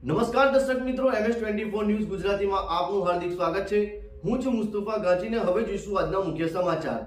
નમસ્કાર દર્શક મિત્રો, એમએસ ટ્વેન્ટી ફોર ન્યૂઝ ગુજરાતીમાં આપનું હાર્દિક સ્વાગત છે. હું છું મુસ્તફા ગાંચીને હવે જોઈશું આજના મુખ્ય સમાચાર.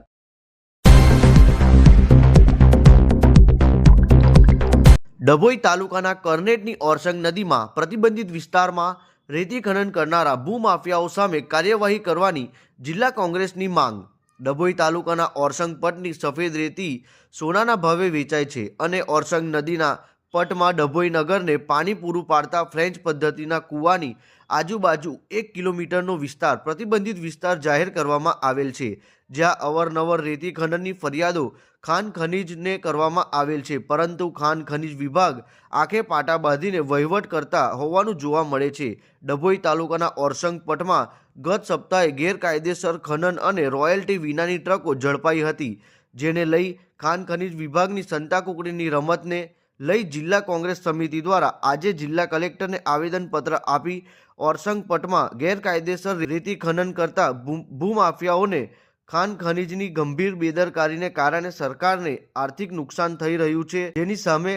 ડભોઈ તાલુકાના કરનેટની ઓરસંગ નદીમાં પ્રતિબંધિત વિસ્તારમાં રેતી ખનન કરનારા ભૂમાફિયાઓ સામે કાર્યવાહી કરવાની જિલ્લા કોંગ્રેસની માંગ. ડભોઈ તાલુકાના ઓરસંગ પટની સફેદ રેતી સોનાના ભાવે વેચાય છે અને ઓરસંગ નદીના પટમાં ડભોઈ નગરને પાણી પૂરું પાડતા ફ્રેન્ચ પદ્ધતિના કૂવાની આજુબાજુ એક કિલોમીટરનો વિસ્તાર, પ્રતિબંધિત વિસ્તાર જાહેર કરવામાં આવેલ છે, જ્યાં અવરનવર રેતી ખનનની ફરિયાદો ખાન ખનીજને કરવામાં આવેલ છે, પરંતુ ખાન ખનીજ વિભાગ આંખે પાટા બાંધીને વહીવટ કરતા હોવાનું જોવા મળે છે. ડભોઈ તાલુકાના ઓરસંગ પટમાં ગત સપ્તાહે ગેરકાયદેસર ખનન અને રોયલ્ટી વિનાની ટ્રકો ઝડપાઈ હતી, જેને લઈ ખાન ખનીજ વિભાગની સંતાકુકડીની રમતને લઈ જિલ્લા કોંગ્રેસ સમિતિ દ્વારા આજે જિલ્લા કલેક્ટરને આવેદનપત્ર આપી ઓરસંગપટમાં ગેરકાયદેસર રેતી ખનન કરતા ભૂમાફિયાઓને ખાન ખનીજની ગંભીર બેદરકારીને કારણે સરકારને આર્થિક નુકસાન થઈ રહ્યું છે. જેની સામે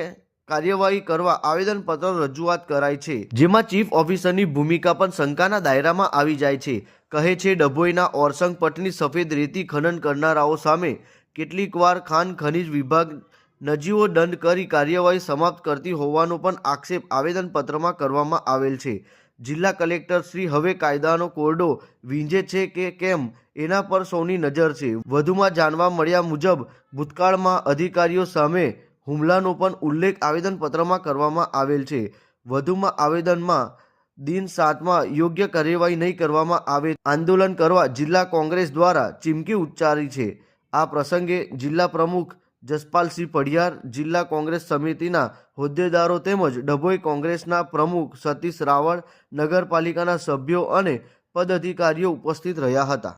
કાર્યવાહી કરવા આવેદનપત્ર રજૂઆત કરાઈ છે. જેમાં ચીફ ઓફિસરની ભૂમિકા પણ શંકાના દાયરામાં આવી જાય છે. કહે છે, ડભોઈના ઓરસંગપટની સફેદ રેતી ખનન કરનારાઓ સામે કેટલીકવાર ખાન ખનીજ વિભાગ નજીવો દંડ કરી કાર્યવાહી સમાપ્ત કરતી હોવાનો પણ આક્ષેપ આવેદનપત્રમાં કરવામાં આવેલ છે. જિલ્લા કલેક્ટર શ્રી હવે કાયદાનો કોરડો વીંજે છે કે કેમ એના પર સૌની નજર છે. વધુમાં જાણવા મળ્યા મુજબ, ભૂતકાળમાં અધિકારીઓ સામે હુમલાનો પણ ઉલ્લેખ આવેદનપત્રમાં કરવામાં આવેલ છે. વધુમાં આવેદનમાં દિન સાતમાં યોગ્ય કાર્યવાહી નહીં કરવામાં આવે આંદોલન કરવા જિલ્લા કોંગ્રેસ દ્વારા ચીમકી ઉચ્ચારી છે. આ પ્રસંગે જિલ્લા પ્રમુખ જસપાલસિંહ પઢિયાર જિલ્લા કોંગ્રેસ સમિતિના હોદ્દેદારો તેમજ ડભોઈ કોંગ્રેસના પ્રમુખ સતીશ રાવળ નગરપાલિકાના સભ્યો અને પદાધિકારીઓ ઉપસ્થિત રહ્યા હતા.